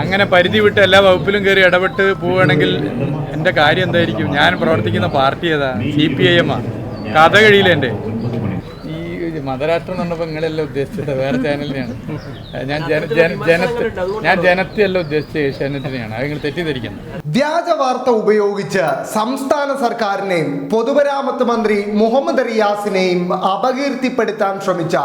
അങ്ങനെ പരിധി വിട്ട് എല്ലാ വകുപ്പിലും കയറി ഇടപെട്ട് പോവുകയാണെങ്കിൽ എന്റെ കാര്യം എന്തായിരിക്കും? ഞാൻ പ്രവർത്തിക്കുന്ന പാർട്ടി ഏതാ? സി പി ഐ എം ആ. കഥ കഴിയില്ല എന്റെ ഈ മതരാഷ്ട്രം എന്ന് പറഞ്ഞപ്പോൾ നിങ്ങളെല്ലാം ഉദ്ദേശിച്ചത്? വേറെ ചാനലിനെയാണ്. ഞാൻ ജന ജന ജനത്തെ ഞാൻ ജനത്തെയല്ല ഉദ്ദേശിച്ചത് ഏഷ്യാനെറ്റിനെയാണ്. അത് നിങ്ങൾ തെറ്റിദ്ധരിക്കുന്നത് വ്യാജ വാർത്ത ഉപയോഗിച്ച് സംസ്ഥാന സർക്കാരിനെയും പൊതുമരാമത്ത് മന്ത്രി മുഹമ്മദ് റിയാസിനെയും അപകീർത്തിപ്പെടുത്താൻ ശ്രമിച്ച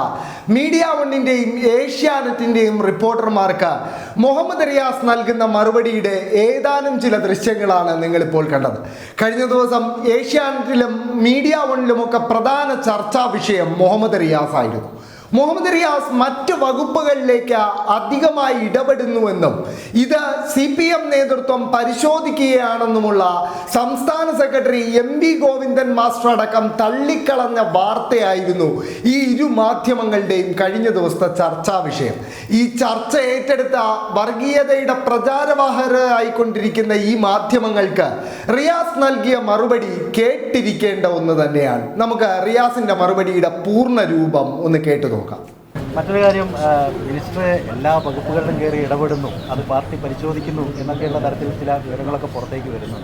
മീഡിയ വണ്ണിന്റെയും ഏഷ്യാനെറ്റിന്റെയും റിപ്പോർട്ടർമാർക്ക് മുഹമ്മദ് റിയാസ് നൽകുന്ന മറുപടിയുടെ ഏതാനും ചില ദൃശ്യങ്ങളാണ് നിങ്ങൾ ഇപ്പോൾ കണ്ടത്. കഴിഞ്ഞ ദിവസം ഏഷ്യാനെറ്റിലും മീഡിയ വണ്ണിലുമൊക്കെ പ്രധാന ചർച്ചാ വിഷയം മുഹമ്മദ് റിയാസ് ആയിരുന്നു മുഹമ്മദ് റിയാസ് മറ്റ് വകുപ്പുകളിലേക്ക് അധികമായി ഇടപെടുന്നുവെന്നും ഇത് സി പി എം നേതൃത്വം പരിശോധിക്കുകയാണെന്നുമുള്ള സംസ്ഥാന secretary M V Govindan master അടക്കം തള്ളിക്കളഞ്ഞ വാർത്തയായിരുന്നു ഈ ഇരു മാധ്യമങ്ങളുടെയും കഴിഞ്ഞ ദിവസത്തെ ചർച്ചാ വിഷയം. ഈ ചർച്ച ഏറ്റെടുത്ത വർഗീയതയുടെ പ്രചാരവാഹരായിക്കൊണ്ടിരിക്കുന്ന ഈ മാധ്യമങ്ങൾക്ക് റിയാസ് നൽകിയ മറുപടി കേട്ടിരിക്കേണ്ട ഒന്ന് തന്നെയാണ്. നമുക്ക് റിയാസിന്റെ മറുപടിയുടെ പൂർണ രൂപം ഒന്ന് കേട്ടു നോക്കാം. മറ്റൊരു കാര്യം മിനിസ്റ്റർ എല്ലാ വകുപ്പുകളിലും കയറി ഇടപെടുന്നു. അത് പാർട്ടി പരിശോധിക്കുന്നു എന്നൊക്കെയുള്ള തരത്തിൽ ചില വിവരങ്ങളൊക്കെ പുറത്തേക്ക് വരുന്നു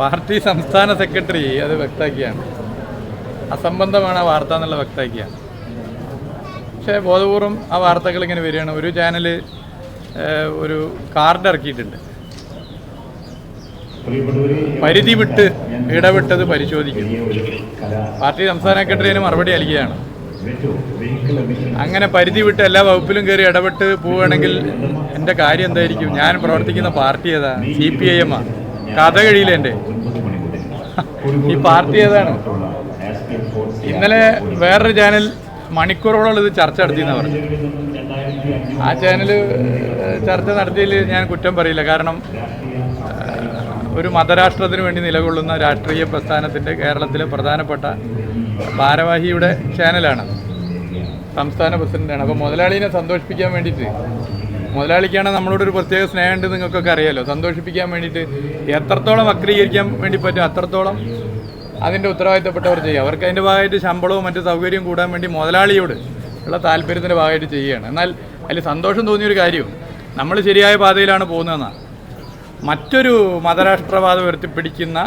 പാർട്ടി സംസ്ഥാന സെക്രട്ടറി അത് വ്യക്തമാക്കിയാണ്. അസംബന്ധമാണ് ആ വാർത്ത എന്നുള്ള വ്യക്തമാക്കിയാണ്. പക്ഷേ ബോധപൂർവം ആ വാർത്തകൾ ഇങ്ങനെ വരികയാണ്. ഒരു ചാനൽ ഒരു കാർഡ് ഇറക്കിയിട്ടുണ്ട്. പരിധി വിട്ട് ഇടപെട്ടത് പരിശോധിക്കുന്നു. പാർട്ടി സംസ്ഥാന സെക്രട്ടറി അതിന് മറുപടി നൽകുകയാണ് അങ്ങനെ പരിധി വിട്ട് എല്ലാ വകുപ്പിലും കയറി ഇടപെട്ട് പോവുകയാണെങ്കിൽ എന്റെ കാര്യം എന്തായിരിക്കും? ഞാൻ പ്രവർത്തിക്കുന്ന പാർട്ടി ഏതാ? സി പി ഐ എം ആ? കഥ കഴിയില്ല എന്റെ. ഈ പാർട്ടി ഏതാണ്? ഇന്നലെ വേറൊരു ചാനൽ മണിക്കൂറോളം ഇത് ചർച്ച നടത്തിയെന്ന് പറഞ്ഞു ആ ചാനൽ ചർച്ച നടത്തിയതിൽ ഞാൻ കുറ്റം പറയില്ല. കാരണം ഒരു മതരാഷ്ട്രത്തിന് വേണ്ടി നിലകൊള്ളുന്ന രാഷ്ട്രീയ പ്രസ്ഥാനത്തിന്റെ കേരളത്തിലെ പ്രധാനപ്പെട്ട ഭാരവാഹിയുടെ ചാനലാണ്. സംസ്ഥാന പ്രസിഡന്റാണ്. അപ്പോൾ മുതലാളിനെ സന്തോഷിപ്പിക്കാൻ വേണ്ടിയിട്ട് മുതലാളിക്കാണ് നമ്മളോട് ഒരു പ്രത്യേക സ്നേഹമുണ്ട് നിങ്ങൾക്കൊക്കെ അറിയാലോ. സന്തോഷിപ്പിക്കാൻ വേണ്ടിയിട്ട് എത്രത്തോളം വക്രീകരിക്കാൻ വേണ്ടി പറ്റും അത്രത്തോളം അതിന്റെ ഉത്തരവാദിത്തപ്പെട്ടവർ ചെയ്യുക. അവർക്ക് അതിന്റെ ഭാഗമായിട്ട് ശമ്പളവും മറ്റു സൗകര്യവും കൂടാൻ വേണ്ടി മുതലാളിയോട് ഉള്ള താല്പര്യത്തിന്റെ ഭാഗമായിട്ട് ചെയ്യുകയാണ്. എന്നാൽ അതിൽ സന്തോഷം തോന്നിയൊരു കാര്യവും നമ്മൾ ശരിയായ പാതയിലാണ് പോകുന്നതെന്നാണ് മറ്റൊരു മതരാഷ്ട്രവാദം ഉയർത്തിപ്പിടിക്കുന്ന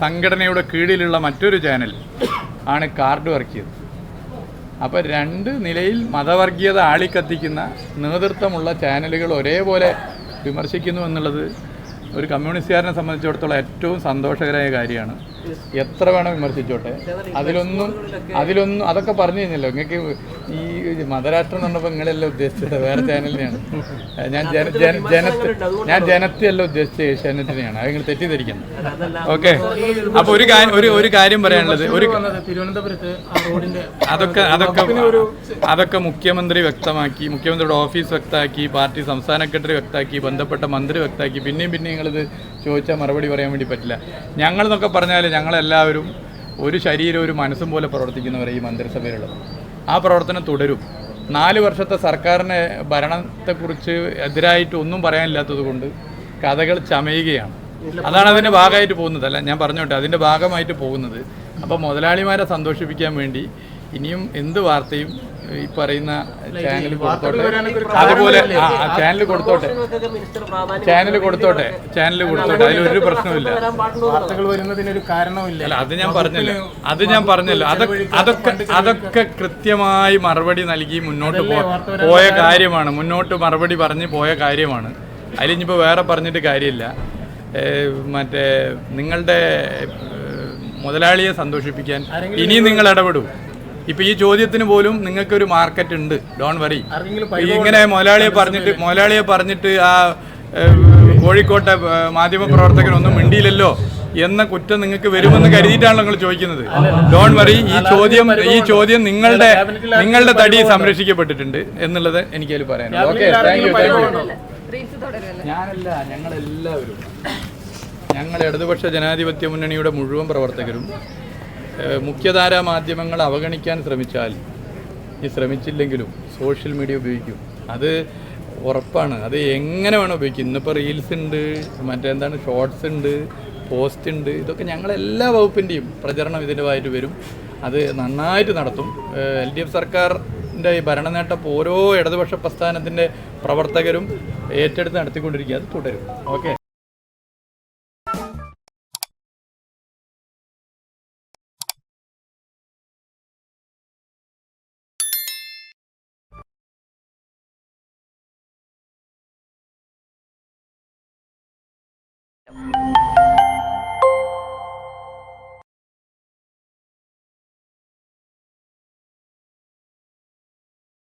സംഘടനയുടെ കീഴിലുള്ള മറ്റൊരു ചാനൽ ആണ് കാർഡ് ഇറക്കിയത് അപ്പോൾ രണ്ട് നിലയിൽ മതവർഗീയത ആളിക്കത്തിക്കുന്ന നേതൃത്വമുള്ള ചാനലുകൾ ഒരേപോലെ വിമർശിക്കുന്നു എന്നുള്ളത് ഒരു കമ്മ്യൂണിസ്റ്റുകാരനെ സംബന്ധിച്ചിടത്തോളം ഏറ്റവും സന്തോഷകരമായ കാര്യമാണ്. എത്ര വേണം വിമർശിച്ചോട്ടെ? അതിലൊന്നും അതിലൊന്നും അതൊക്കെ പറഞ്ഞു കഴിഞ്ഞല്ലോ നിങ്ങൾക്ക് ഈ മതരാഷ്ട്രം എന്ന് പറഞ്ഞപ്പോൾ നിങ്ങളെല്ലാം ഉദ്ദേശിച്ചത്? വേറെ ചാനലിനെയാണ് ഞാൻ ജന ജന ജനത്തെ ഞാൻ ജനത്തെയല്ല ഉദ്ദേശിച്ച ഏഷ്യാനെറ്റിനെയാണ് അത് നിങ്ങൾ തെറ്റിദ്ധരിക്കുന്നത് ഓക്കെ. അപ്പൊ ഒരു കാര്യം ഒരു ഒരു കാര്യം പറയാനുള്ളത്. ഒരു തിരുവനന്തപുരത്ത് ആ റോഡിന്റെ അതൊക്കെ അതൊക്കെ അതൊക്കെ മുഖ്യമന്ത്രി വ്യക്തമാക്കി. മുഖ്യമന്ത്രിയുടെ ഓഫീസ് വ്യക്തമാക്കി. പാർട്ടി സംസ്ഥാന സെക്രട്ടറി വ്യക്തമാക്കി. ബന്ധപ്പെട്ട മന്ത്രി വ്യക്തമാക്കി. പിന്നെയും പിന്നെയും നിങ്ങളിത് ചോദിച്ചാൽ മറുപടി പറയാൻ വേണ്ടി പറ്റില്ല. ഞങ്ങളെന്നൊക്കെ പറഞ്ഞാൽ ഞങ്ങളെല്ലാവരും ഒരു ശരീരം ഒരു മനസ്സും പോലെ പ്രവർത്തിക്കുന്നവർ ഈ മന്ത്രിസഭയിലുള്ളത്. ആ പ്രവർത്തനം തുടരും. നാല് വർഷത്തെ സർക്കാരിനെ ഭരണത്തെക്കുറിച്ച് എതിരായിട്ട് ഒന്നും പറയാനില്ലാത്തത് കൊണ്ട് കഥകൾ ചമയുകയാണ്. അതാണ് അതിന്റെ ഭാഗമായിട്ട് പോകുന്നത്. അല്ല ഞാൻ പറഞ്ഞോട്ടെ അതിന്റെ ഭാഗമായിട്ട് പോകുന്നത്. അപ്പോൾ മുതലാളിമാരെ സന്തോഷിപ്പിക്കാൻ വേണ്ടി ഇനിയും എന്ത് വാർത്തയും ഈ പറയുന്ന ചാനൽ കൊടുത്തോട്ടെ? അതുപോലെ ആ ചാനൽ കൊടുത്തോട്ടെ? ചാനൽ കൊടുത്തോട്ടെ? ചാനൽ കൊടുത്തോട്ടെ? അതിലൊരു പ്രശ്നമില്ല വാർത്തകൾ വരുന്നതിനൊരു കാരണമില്ല അല്ല അത് ഞാൻ പറഞ്ഞല്ലോ. അത് ഞാൻ പറഞ്ഞല്ലോ. അതൊക്കെ അതൊക്കെ അതൊക്കെ കൃത്യമായി മറുപടി നൽകി മുന്നോട്ട് പോ പോയ കാര്യമാണ്. മുന്നോട്ട് മറുപടി പറഞ്ഞ് പോയ കാര്യമാണ്. അതിലിനിപ്പോൾ വേറെ പറഞ്ഞിട്ട് കാര്യമില്ല. മറ്റേ നിങ്ങളുടെ മുതലാളിയെ സന്തോഷിപ്പിക്കാൻ ഇനിയും നിങ്ങൾ ഇടപെടും. ഇപ്പൊ ഈ ചോദ്യത്തിന് പോലും നിങ്ങൾക്ക് ഒരു മാർക്കറ്റ് ഉണ്ട് ഡോൺ വറി ഇങ്ങനെ മുതലാളിയെ പറഞ്ഞിട്ട് മുതലാളിയെ പറഞ്ഞിട്ട് ആ കോഴിക്കോട്ടെ മാധ്യമ പ്രവർത്തകനൊന്നും മിണ്ടിയില്ലല്ലോ എന്ന കുറ്റം നിങ്ങൾക്ക് വരുമെന്ന് കരുതിയിട്ടാണല്ലോ നിങ്ങൾ ചോദിക്കുന്നത്. ഡോൺ വറി ഈ ചോദ്യം ഈ ചോദ്യം നിങ്ങളുടെ നിങ്ങളുടെ തടി സംരക്ഷിക്കപ്പെട്ടിട്ടുണ്ട് എന്നുള്ളത് എനിക്കതിൽ പറയാനുള്ളത് okay thank you thank you ഞാനല്ല ഞങ്ങളെല്ലാവരും. ഞങ്ങൾ ഇടതുപക്ഷ ജനാധിപത്യ മുന്നണിയുടെ മുഴുവൻ പ്രവർത്തകരും മുഖ്യധാരാ മാധ്യമങ്ങൾ അവഗണിക്കാൻ ശ്രമിച്ചാൽ ഈ ശ്രമിച്ചില്ലെങ്കിലും സോഷ്യൽ മീഡിയ ഉപയോഗിക്കും. അത് ഉറപ്പാണ്. അത് എങ്ങനെ വേണം ഉപയോഗിക്കും? ഇന്നിപ്പോൾ റീൽസ് ഉണ്ട് മറ്റെന്താണ് ഷോർട്സ് ഉണ്ട് പോസ്റ്റ് ഉണ്ട് ഇതൊക്കെ ഞങ്ങളെല്ലാ വകുപ്പിന്റെയും പ്രചരണം ഇതിന്റെ ഭാഗമായിട്ട് വരും. അത് നന്നായിട്ട് നടത്തും. എൽ ഡി എഫ് സർക്കാരിന്റെ ഈ ഭരണനേട്ടം ഓരോ ഇടതുപക്ഷ പ്രസ്ഥാനത്തിന്റെ പ്രവർത്തകരും ഏറ്റെടുത്ത് നടത്തിക്കൊണ്ടിരിക്കുക. അത് തുടരും. ഓക്കെ.